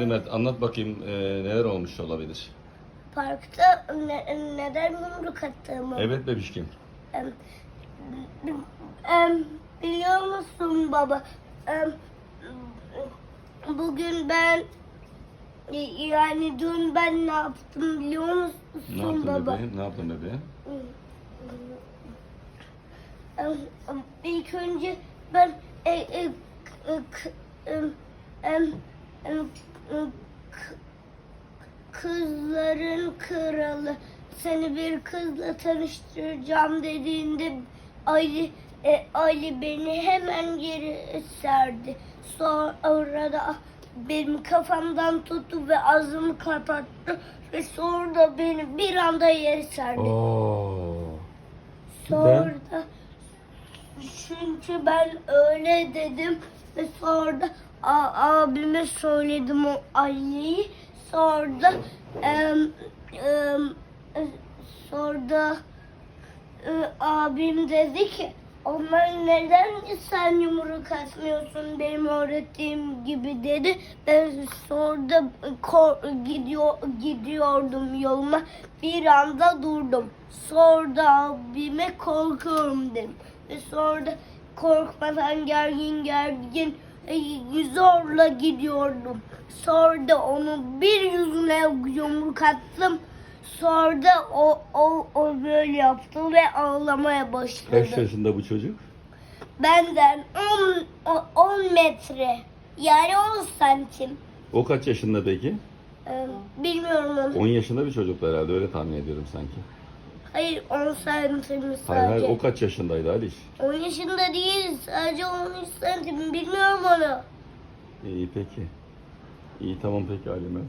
Mehmet anlat bakayım e, neler olmuş olabilir. Parkta ne- neden yumruk attığımı. Evet bebişkim. Em, em, biliyor musun baba? Em, bugün ben yani dün ben ne yaptım biliyor musun Ne yaptın baba? bebeğim? Ne yaptın bebeğim? Em, em, İlk önce ben e, e, k- em, em, em, kızların kralı seni bir kızla tanıştıracağım dediğinde Ali e, Ali beni hemen geri serdi. Sonra da benim kafamdan tuttu ve ağzımı kapattı ve sonra da beni bir anda yere serdi. Oo. Sonra da çünkü ben öyle dedim ve sonra da a- abime söyledim o Ali'yi. Sonra em, e, sonra e, abim dedi ki onlar neden sen yumruk atmıyorsun benim öğrettiğim gibi dedi. Ben sonra gidiyor, gidiyordum yoluma bir anda durdum. Sonra abime korkuyorum dedim. Ve sonra da korkmadan gergin gergin e, zorla gidiyordum. Sonra onu bir yüzüne yumruk attım. Sonra o, o, o böyle yaptı ve ağlamaya başladı. Kaç yaşında bu çocuk? Benden 10 o- 10 metre yani 10 santim. O kaç yaşında peki? Ee, bilmiyorum onu. 10 yaşında bir çocuk herhalde öyle tahmin ediyorum sanki. Hayır 10 santim sadece. Hayır hayır o kaç yaşındaydı Aliş? 10 yaşında değil sadece 13 santim bilmiyorum onu. İyi peki. İyi tamam peki Ali Mehmet.